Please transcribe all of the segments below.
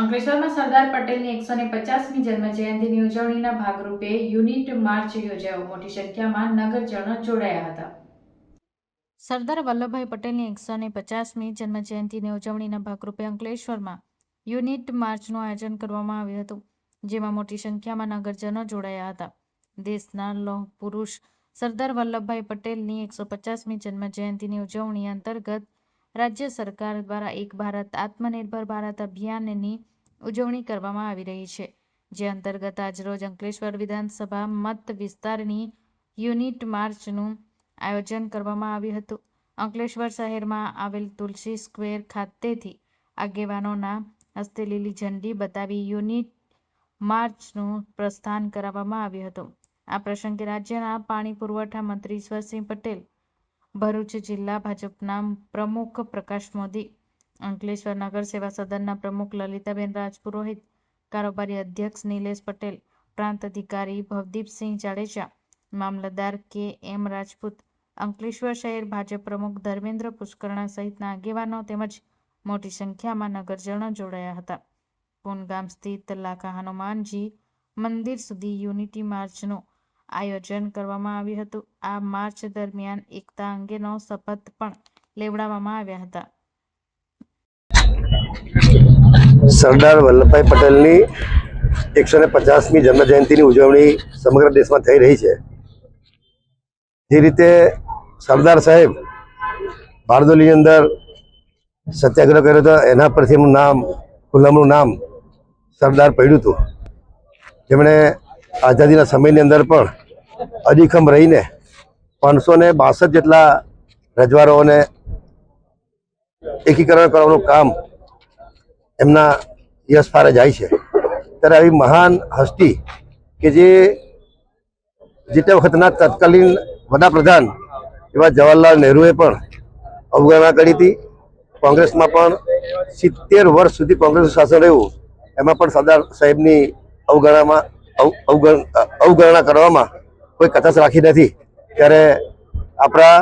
અંકલેશ્વરમાં સરદાર પટેલની એકસો ને પચાસમી જન્મ જયંતિની ઉજવણીના ભાગરૂપે યુનિટ માર્ચ યોજાયો. મોટી સંખ્યામાં નગરજનો જોડાયા હતા. સરદાર વલ્લભભાઈ પટેલની એકસો ને પચાસમી જન્મજયંતિની ઉજવણીના ભાગરૂપે અંકલેશ્વરમાં યુનિટ માર્ચનું આયોજન કરવામાં આવ્યું હતું, જેમાં મોટી સંખ્યામાં નગરજનો જોડાયા હતા. દેશના લોહ પુરુષ સરદાર વલ્લભભાઈ પટેલની એકસો પચાસમી જન્મજયંતિની ઉજવણી અંતર્ગત રાજ્ય સરકાર દ્વારા એક ભારત, આત્મનિર્ભર ભારત અભિયાનની ઉજવણી કરવામાં આવી રહી છે, જે અંતર્ગત આજરોજ અંકલેશ્વર વિધાનસભા મત વિસ્તારની યુનિટ માર્ચનું આયોજન કરવામાં આવ્યું હતું. અંકલેશ્વર શહેરમાં આવેલ તુલસી સ્ક્વેર ખાતેથી આગેવાનોના હસ્તે લીલી ઝંડી બતાવી યુનિટ માર્ચનું પ્રસ્થાન કરાવવામાં આવ્યું હતું. આ પ્રસંગે રાજ્યના પાણી પુરવઠા મંત્રી ઈશ્વરસિંહ પટેલ ભરૂચ જિલ્લા ભાજપના પ્રમુખ પ્રકાશ મોદી અંકલેશ્વર નગર સેવા સદનના પ્રમુખ લલિતાબેન રાજપુરોહિત, કારોબારી અધ્યક્ષ નિલેશ પટેલ, પ્રાંત અધિકારી ભવદીપસિંહ જાડેજા, મામલતદાર કે એમ રાજપૂત, અંકલેશ્વર શહેર ભાજપ પ્રમુખ ધર્મેન્દ્ર પુષ્કરણા સહિતના આગેવાનો તેમજ મોટી સંખ્યામાં નગરજનો જોડાયા હતા. પૂનગામ સ્થિત લાખા હનુમાનજી મંદિર સુધી યુનિટી માર્ચનું આયોજન કરવામાં આવ્યું હતું. આ માર્ચ દરમિયાન એકતા અંગેનો શપથ પણ લેવડાવવામાં આવ્યા હતા. સરદાર વલ્લભભાઈ પટેલની એકસો ને પચાસમી જન્મજયંતિની ઉજવણી સમગ્ર દેશમાં થઈ રહી છે. જે રીતે સરદાર સાહેબ બારદોલીની અંદર સત્યાગ્રહ કર્યો હતો, એના પરથી એમનું નામ, ગુલામનું નામ સરદાર પડ્યું હતું. જેમણે આઝાદીના સમયની અંદર પણ અડીખમ રહીને પાંચસો ને બાસઠ જેટલા રજવાડાઓને એકીકરણ કરવાનું કામ એમના યશ ફારે જાય છે. ત્યારે આવી મહાન હસ્તી કે જે જે વખતના તત્કાલીન વડાપ્રધાન એવા જવાહરલાલ નહેરુએ પણ અવગણના કરી હતી. કોંગ્રેસમાં પણ સિત્તેર વર્ષ સુધી કોંગ્રેસનું શાસન રહ્યું, એમાં પણ સરદાર સાહેબની અવગણનામાં અવ- અવગણ અવગણના કરવામાં કોઈ કચાશ રાખી નથી. ત્યારે આપણા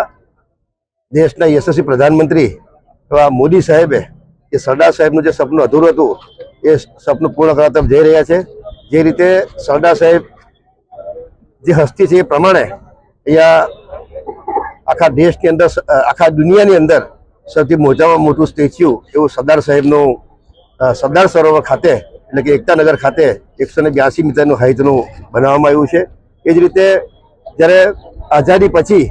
દેશના યશસ્વી પ્રધાનમંત્રી એવા મોદી સાહેબે એ સરદાર સાહેબનું જે સપનું અધૂરું હતું, એ સપનું પૂર્ણ કરવા તરફ જઈ રહ્યા છે. જે રીતે સરદાર સાહેબ જે હસ્તી છે એ પ્રમાણે અહીંયા આખા દેશની અંદર આખા દુનિયાની અંદર સૌથી મોટામાં મોટું સ્ટેચ્યુ એવું સરદાર સાહેબનું સરદાર સરોવર ખાતે એટલે કે એકતાનગર ખાતે એકસો ને બ્યાસી મીટરનું હાઇટનું બનાવવામાં આવ્યું છે. એ જ રીતે જ્યારે આઝાદી પછી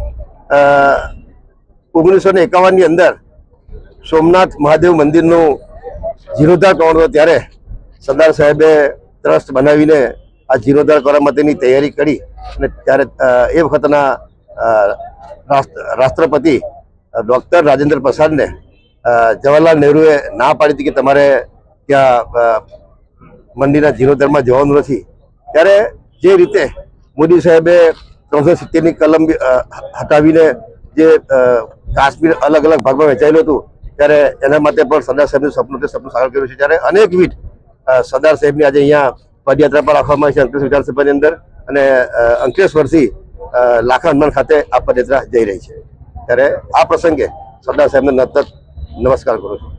ઓગણીસો ને એકાવનની અંદર સોમનાથ મહાદેવ મંદિરનું જીર્ણોદ્ધાર કરવાનો ત્યારે સરદાર સાહેબે ટ્રસ્ટ બનાવીને આ જીર્ણોદ્ધાર કરવા માટેની તૈયારી કરી અને ત્યારે એ વખતના રાષ્ટ્રપતિ ડૉક્ટર રાજેન્દ્ર પ્રસાદને જવાહરલાલ નહેરુએ ના પાડી હતી કે તમારે ત્યાં મંદિરના જીર્ણોદ્ધારમાં જવાનું નથી. ત્યારે જે રીતે મોદી સાહેબે ત્રણસો સિત્તેરની કલમ હટાવીને જે કાશ્મીર અલગ અલગ ભાગમાં વહેંચાયેલું હતું, ત્યારે એના માટે પણ સરદાર સાહેબનું સપનું તે સપનું સાકાર કર્યું છે. ત્યારે અનેકવિધ સરદાર સાહેબની આજે અહીંયા પદયાત્રા પણ રાખવામાં આવી છે, અંકલેશ્વર વિધાનસભાની અંદર. અને અંકલેશ્વરથી લાખા હનુમાન ખાતે આ પદયાત્રા જઈ રહી છે. ત્યારે આ પ્રસંગે સરદાર સાહેબને નતત નમસ્કાર કરું છું.